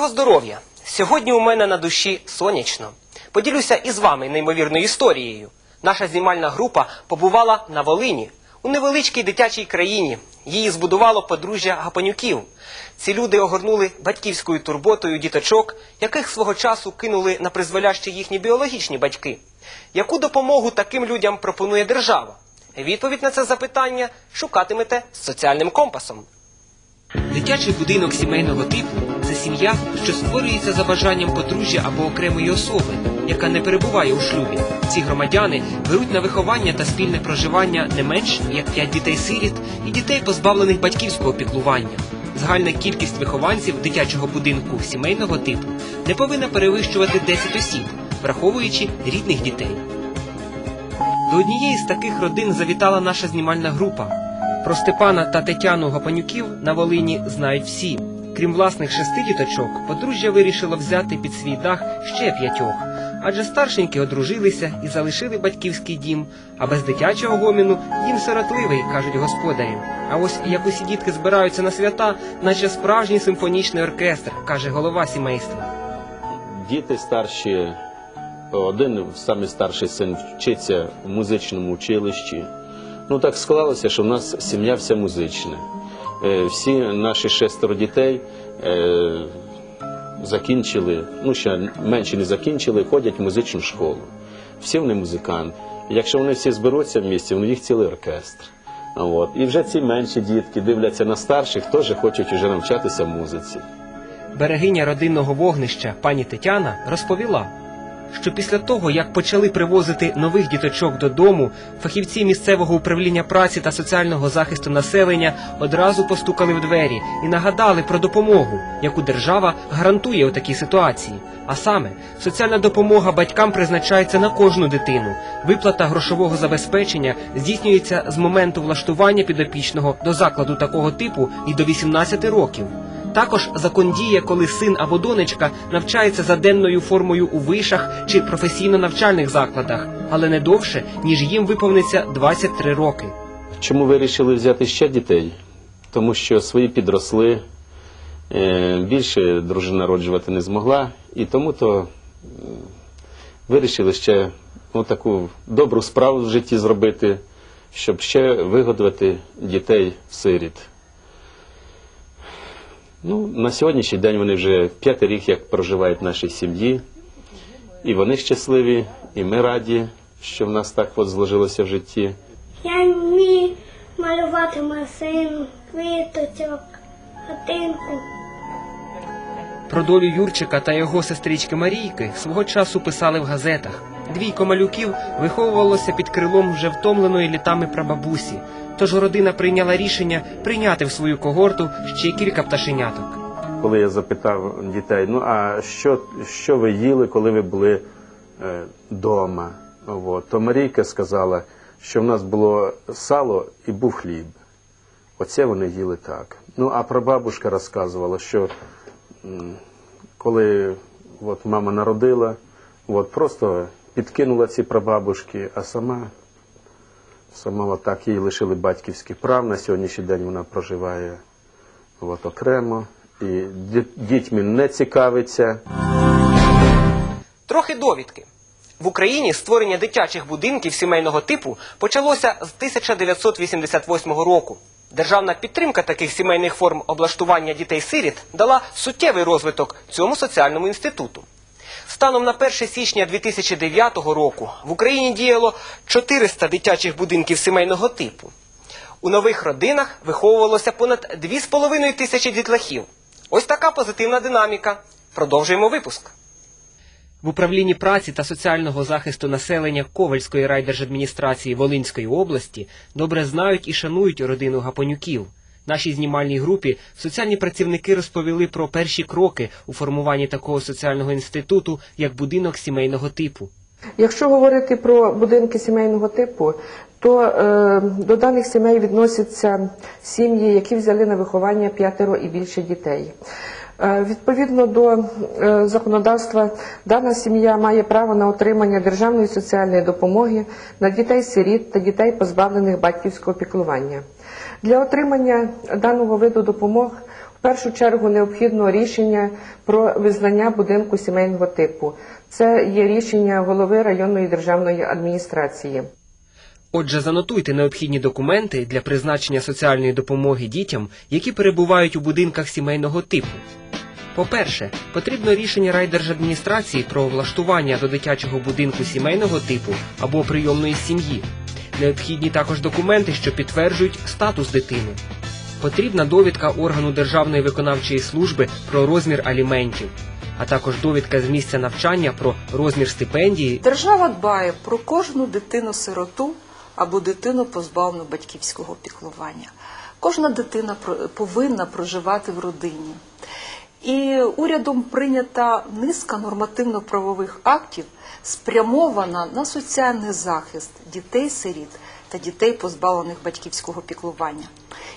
Доброго здоров'я! Сьогодні у мене на душі сонячно. Поділюся із вами неймовірною історією. Наша знімальна група побувала на Волині у невеличкій дитячій країні. Її збудувало подружжя Гапанюків. Ці люди огорнули батьківською турботою діточок, яких свого часу кинули на призволяще їхні біологічні батьки. Яку допомогу таким людям пропонує держава? Відповідь на це запитання шукатимете з соціальним компасом. Дитячий будинок сімейного типу це сім'я, що створюється за бажанням подружжя або окремої особи, яка не перебуває у шлюбі. Ці громадяни беруть на виховання та спільне проживання не менш як 5 дітей-сиріт і дітей, позбавлених батьківського піклування. Загальна кількість вихованців дитячого будинку сімейного типу не повинна перевищувати 10 осіб, враховуючи рідних дітей. До однієї з таких родин завітала наша знімальна група. Про Степана та Тетяну Гапанюків на Волині знають всі. Крім власних шести діточок, подружжя вирішило взяти під свій дах ще п'ятьох, адже старшенькі одружилися і залишили батьківський дім, а без дитячого гоміну дім сиротливий, кажуть господарі. А ось як усі дітки збираються на свята, наче справжній симфонічний оркестр, каже голова сімейства. Діти старші, один самий старший син вчиться в музичному училищі. Ну так склалося, що в нас сім'я вся музична. Е, Всі наші шестеро дітей е, закінчили, ну ще менше не закінчили, ходять в музичну школу. Всі вони музиканти. Якщо вони всі зберуться в місті, у них цілий оркестр. От. І вже ці менші дітки дивляться на старших, теж хочуть вже навчатися музиці. Берегиня родинного вогнища пані Тетяна розповіла, що після того, як почали привозити нових діточок додому, фахівці місцевого управління праці та соціального захисту населення одразу постукали в двері і нагадали про допомогу, яку держава гарантує у такій ситуації. А саме, соціальна допомога батькам призначається на кожну дитину. Виплата грошового забезпечення здійснюється з моменту влаштування підопічного до закладу такого типу і до 18 років. Також закон діє, коли син або донечка навчається за денною формою у вишах чи професійно-навчальних закладах, але не довше, ніж їм виповниться 23 роки. Чому вирішили взяти ще дітей? Тому що свої підросли, е, більше дружина народжувати не змогла, і тому то вирішили ще ну, таку добру справу в житті зробити, щоб ще вигодувати дітей сиріт. Ну, на сьогоднішній день вони вже п'ятий рік як проживають в нашій сім'ї, і вони щасливі, і ми раді, що в нас так от зложилося в житті. Я вмію малювати машину, квіточок, хатинку. Про долю Юрчика та його сестрички Марійки свого часу писали в газетах. Двійко малюків виховувалося під крилом вже втомленої літами прабабусі. Тож родина прийняла рішення прийняти в свою когорту ще кілька пташеняток. Коли я запитав дітей, ну а що, що ви їли, коли ви були вдома? От, то Марійка сказала, що в нас було сало і був хліб. Оце вони їли так. Ну, а прабабушка розказувала, що коли от, мама народила, от, просто підкинула ці прабабушки, а сама, сама так їй лишили батьківських прав. На сьогоднішній день вона проживає от, окремо і дітьми не цікавиться. Трохи довідки. В Україні створення дитячих будинків сімейного типу почалося з 1988 року. Державна підтримка таких сімейних форм облаштування дітей-сиріт дала суттєвий розвиток цьому соціальному інституту. Станом на 1 січня 2009 року в Україні діяло 400 дитячих будинків сімейного типу. У нових родинах виховувалося понад 2,5 тисячі дітлахів. Ось така позитивна динаміка. Продовжуємо випуск. В управлінні праці та соціального захисту населення Ковальської райдержадміністрації Волинської області добре знають і шанують родину Гапонюків. Нашій знімальній групі соціальні працівники розповіли про перші кроки у формуванні такого соціального інституту, як будинок сімейного типу. Якщо говорити про будинки сімейного типу, то е, до даних сімей відносяться сім'ї, які взяли на виховання п'ятеро і більше дітей. Е, відповідно до е, законодавства, дана сім'я має право на отримання державної соціальної допомоги на дітей-сиріт та дітей, позбавлених батьківського піклування. Для отримання даного виду допомог в першу чергу необхідно рішення про визнання будинку сімейного типу. Це є рішення голови районної державної адміністрації. Отже, занотуйте необхідні документи для призначення соціальної допомоги дітям, які перебувають у будинках сімейного типу. По-перше, потрібно рішення райдержадміністрації про влаштування до дитячого будинку сімейного типу або прийомної сім'ї. Необхідні також документи, що підтверджують статус дитини. Потрібна довідка органу Державної виконавчої служби про розмір аліментів, а також довідка з місця навчання про розмір стипендії Держава дбає про кожну дитину-сироту або дитину позбавлену батьківського піклування. Кожна дитина повинна проживати в родині. І урядом прийнята низка нормативно-правових актів, спрямована на соціальний захист дітей-сиріт та дітей, позбавлених батьківського піклування.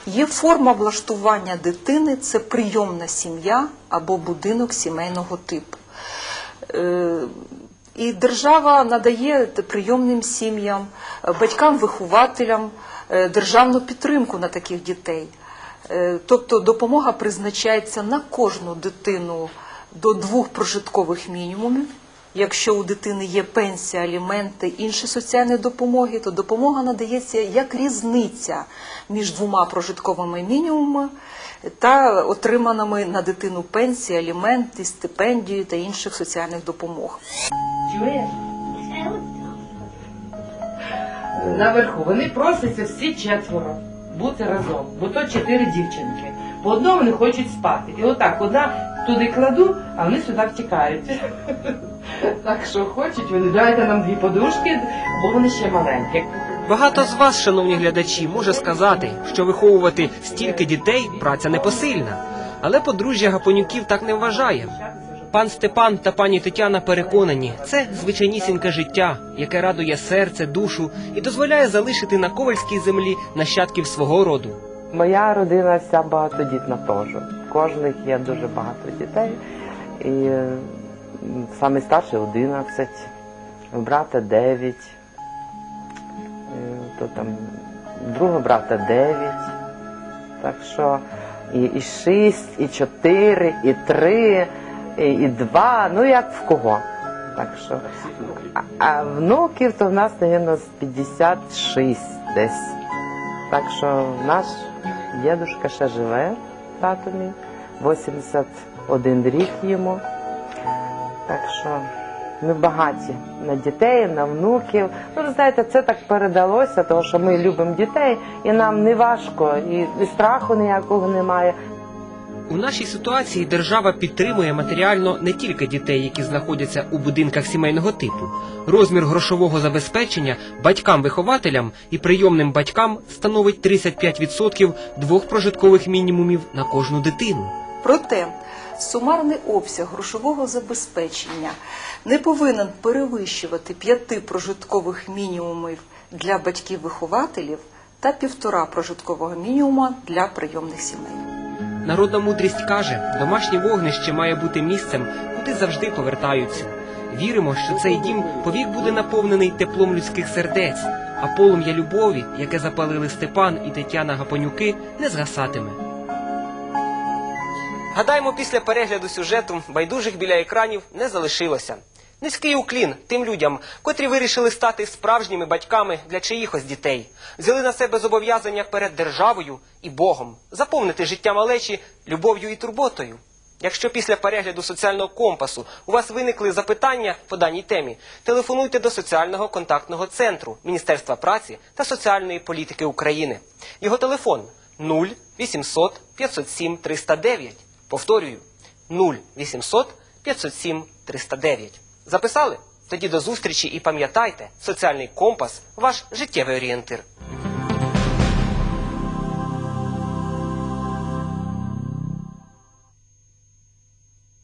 Є форма влаштування дитини це прийомна сім'я або будинок сімейного типу. Е, І держава надає прийомним сім'ям, батькам-вихователям е, державну підтримку на таких дітей. Е, Тобто допомога призначається на кожну дитину до двох прожиткових мінімумів. Якщо у дитини є пенсія, аліменти, інші соціальні допомоги, то допомога надається як різниця між двома прожитковими мінімумами та отриманими на дитину пенсії, аліменти, стипендію та інших соціальних допомог. Чуєш? Наверху вони просяться всі четверо бути разом, бо то чотири дівчинки. По одному не хочуть спати. І отак одна туди кладу, а вони сюди втікають. Так що хочуть, вони дайте нам дві подушки, бо вони ще маленькі. Багато з вас, шановні глядачі, може сказати, що виховувати стільки дітей праця непосильна. Але подружжя Гапонюків так не вважає. Пан Степан та пані Тетяна переконані, це звичайнісіньке життя, яке радує серце, душу і дозволяє залишити на ковальській землі нащадків свого роду. Моя родина вся багатодітна теж. Кожних є дуже багато дітей. І е, старший 11, у брата 9, е, то там другого брата 9. Так що і, і 6, і 4, і 3, і, 2, ну як в кого. Так що, а, а внуків то в нас, мабуть, з 56 десь. Так що наш дідусь ще живе, тато мій, 81 рік йому. Так що ми багаті на дітей, на внуків. Ну, ви знаєте, це так передалося, тому що ми любимо дітей, і нам не важко, і, і страху ніякого немає. У нашій ситуації держава підтримує матеріально не тільки дітей, які знаходяться у будинках сімейного типу. Розмір грошового забезпечення батькам-вихователям і прийомним батькам становить 35% двох прожиткових мінімумів на кожну дитину. Проте сумарний обсяг грошового забезпечення не повинен перевищувати п'яти прожиткових мінімумів для батьків-вихователів та півтора прожиткового мінімума для прийомних сімей. Народна мудрість каже, домашнє вогнище має бути місцем, куди завжди повертаються. Віримо, що цей дім повік буде наповнений теплом людських сердець, а полум'я любові, яке запалили Степан і Тетяна Гапонюки, не згасатиме. Гадаємо, після перегляду сюжету байдужих біля екранів не залишилося. Низький уклін тим людям, котрі вирішили стати справжніми батьками для чиїхось дітей, взяли на себе зобов'язання перед державою і Богом заповнити життя малечі любов'ю і турботою. Якщо після перегляду соціального компасу у вас виникли запитання по даній темі, телефонуйте до соціального контактного центру Міністерства праці та соціальної політики України. Його телефон 0 800 507 309. Повторюю 0 800 507 309. Записали? Тоді до зустрічі і пам'ятайте, соціальний компас ваш життєвий орієнтир.